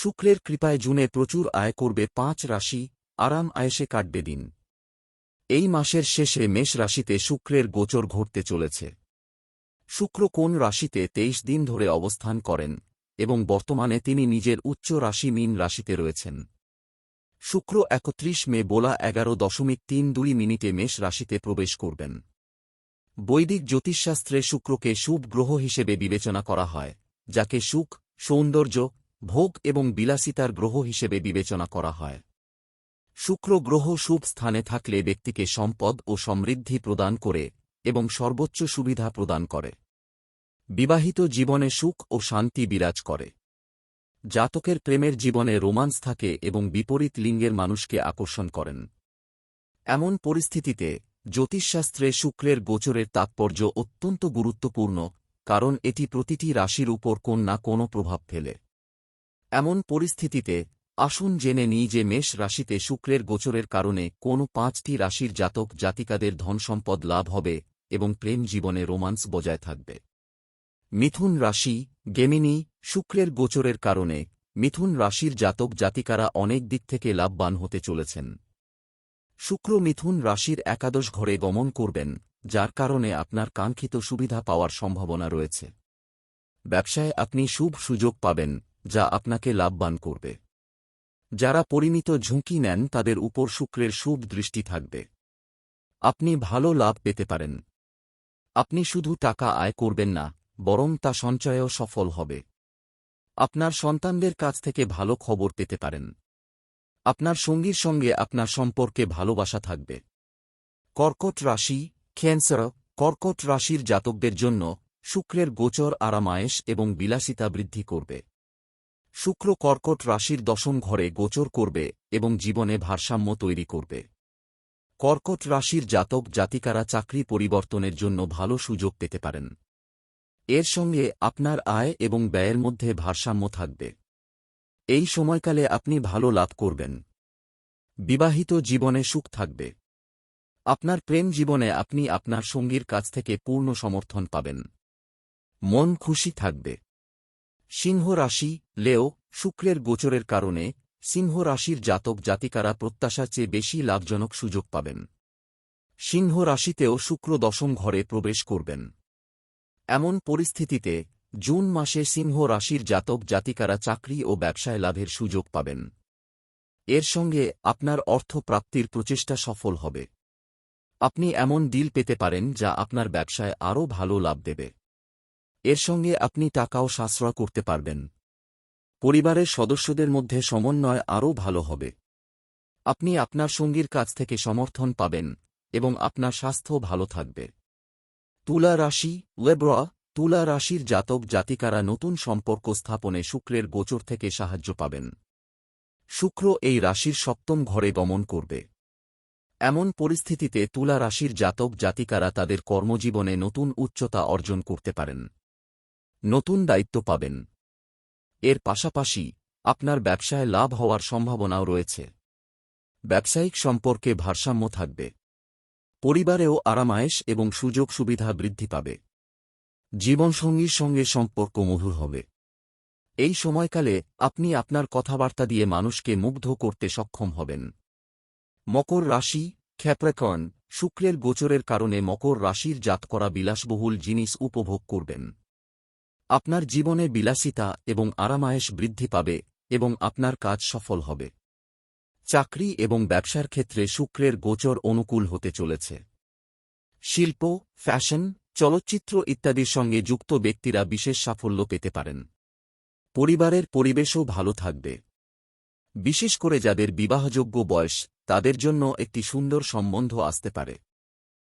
শুক্রের কৃপায় জুনে প্রচুর আয় করবে পাঁচ রাশি, আরাম আয়েসে কাটবে দিন। এই মাসের শেষে মেষ রাশিতে শুক্রের গোচর ঘটতে চলেছে। শুক্র কোন রাশিতে তেইশ দিন ধরে অবস্থান করেন এবং বর্তমানে তিনি নিজের উচ্চ রাশি মিন রাশিতে রয়েছেন। শুক্র একত্রিশ মে বোলা এগারো দশমিক তিন দুই মিনিটে মেষ রাশিতে প্রবেশ করবেন। বৈদিক জ্যোতিষশাস্ত্রে শুক্রকে শুভ গ্রহ হিসেবে বিবেচনা করা হয়, যাকে সুখ, সৌন্দর্য ভোগ এবং বিলাসিতার গ্রহ হিসেবে বিবেচনা করা হয়। শুক্র গ্রহ শুভ স্থানে থাকলে ব্যক্তিকে সম্পদ ও সমৃদ্ধি প্রদান করে এবং সর্বোচ্চ সুবিধা প্রদান করে। বিবাহিত জীবনে সুখ ও শান্তি বিরাজ করে। জাতকের প্রেমের জীবনে রোমান্স থাকে এবং বিপরীত লিঙ্গের মানুষকে আকর্ষণ করেন। এমন পরিস্থিতিতে জ্যোতিষশাস্ত্রে শুক্রের গোচরের তাৎপর্য অত্যন্ত গুরুত্বপূর্ণ, কারণ এটি প্রতিটি রাশির উপর কোন না কোনো প্রভাব ফেলে। এমন পরিস্থিতিতে, আসুন জেনে নিই যে মেষ রাশিতে শুক্রের গোচরের কারণে কোন পাঁচটি রাশির জাতক জাতিকাদের ধনসম্পদ লাভ হবে এবং প্রেম জীবনে রোমান্স বজায় থাকবে। মিথুন রাশি, গেমিনি, শুক্রের গোচরের কারণে মিথুন রাশির জাতক জাতিকারা অনেক দিক থেকে লাভবান হতে চলেছেন। শুক্র মিথুন রাশির একাদশ ঘরে গমন করবেন, যার কারণে আপনার কাঙ্ক্ষিত সুবিধা পাওয়ার সম্ভাবনা রয়েছে। ব্যবসায় আপনি শুভ সুযোগ পাবেন যা আপনাকে লাভবান করবে। যারা পরিমিত ঝুঁকি নেন, তাদের উপর শুক্রের শুভ দৃষ্টি থাকবে। আপনি ভালো লাভ পেতে পারেন। আপনি শুধু টাকা আয় করবেন না, বরং তা সঞ্চয়েও সফল হবে। আপনার সন্তানদের কাছ থেকে ভালো খবর পেতে পারেন। আপনার সঙ্গীর সঙ্গে আপনার সম্পর্কে ভালোবাসা থাকবে। কর্কট রাশি, ক্যান্সার, কর্কট রাশির জাতকদের জন্য শুক্রের গোচর আরামায়েশ এবং বিলাসিতা বৃদ্ধি করবে। শুক্র কর্কট রাশির দশম ঘরে গোচর করবে এবং জীবনে ভারসাম্য তৈরি করবে। কর্কট রাশির জাতক জাতিকারা চাকরি পরিবর্তনের জন্য ভালো সুযোগ পেতে পারেন। এর সঙ্গে আপনার আয় এবং ব্যয়ের মধ্যে ভারসাম্য থাকবে। এই সময়কালে আপনি ভালো লাভ করবেন। বিবাহিত জীবনে সুখ থাকবে। আপনার প্রেম জীবনে আপনি আপনার সঙ্গীর কাছ থেকে পূর্ণ সমর্থন পাবেন। মন খুশি থাকবে। সিংহ রাশি, লেও, শুক্রের গোচরের কারণে সিংহ রাশির জাতক জাতিকারা প্রত্যাশার চেয়ে বেশি লাভজনক সুযোগ পাবেন। সিংহ রাশিতেও শুক্র দশম ঘরে প্রবেশ করবেন। এমন পরিস্থিতিতে জুন মাসে সিংহ রাশির জাতক জাতিকারা চাকরি ও ব্যবসায় লাভের সুযোগ পাবেন। এর সঙ্গে আপনার অর্থ প্রাপ্তির প্রচেষ্টা সফল হবে। আপনি এমন ডিল পেতে পারেন যা আপনার ব্যবসায় আরও ভালো লাভ দেবে। এর সঙ্গে আপনি টাকাও সাশ্রয় করতে পারবেন। পরিবারের সদস্যদের মধ্যে সমন্বয় আরও ভালো হবে। আপনি আপনার সঙ্গীর কাছ থেকে সমর্থন পাবেন এবং আপনার স্বাস্থ্য ভালো থাকবে। তুলা রাশি ওয়েব্রা তুলা রাশির জাতক জাতিকারা নতুন সম্পর্ক স্থাপনে শুক্রের গোচর থেকে সাহায্য পাবেন। শুক্র এই রাশির সপ্তম ঘরে গমন করবে। এমন পরিস্থিতিতে তুলা রাশির জাতক জাতিকারা তাদের কর্মজীবনে নতুন উচ্চতা অর্জন করতে পারেন। নতুন দায়িত্ব পাবেন। এর পাশাপাশি আপনার ব্যবসায় লাভ হওয়ার সম্ভাবনাও রয়েছে। ব্যবসায়িক সম্পর্কে ভারসাম্য থাকবে। পরিবারেও আরামায়েশ এবং সুযোগ সুবিধা বৃদ্ধি পাবে। জীবনসঙ্গীর সঙ্গে সম্পর্ক মধুর হবে। এই সময়কালে আপনি আপনার কথাবার্তা দিয়ে মানুষকে মুগ্ধ করতে সক্ষম হবেন। মকর রাশি খ্যাপ্রেকর্ন শুক্রের গোচরের কারণে মকর রাশির জাত করা বিলাসবহুল জিনিস উপভোগ করবেন। আপনার জীবনে বিলাসিতা এবং আরামায়েশ বৃদ্ধি পাবে এবং আপনার কাজ সফল হবে। চাকরি এবং ব্যবসার ক্ষেত্রে শুক্রের গোচর অনুকূল হতে চলেছে। শিল্প, ফ্যাশন, চলচ্চিত্র ইত্যাদির সঙ্গে যুক্ত ব্যক্তিরা বিশেষ সাফল্য পেতে পারেন। পরিবারের পরিবেশও ভালো থাকবে। বিশেষ করে যাদের বিবাহযোগ্য বয়স, তাদের জন্য একটি সুন্দর সম্বন্ধ আসতে পারে।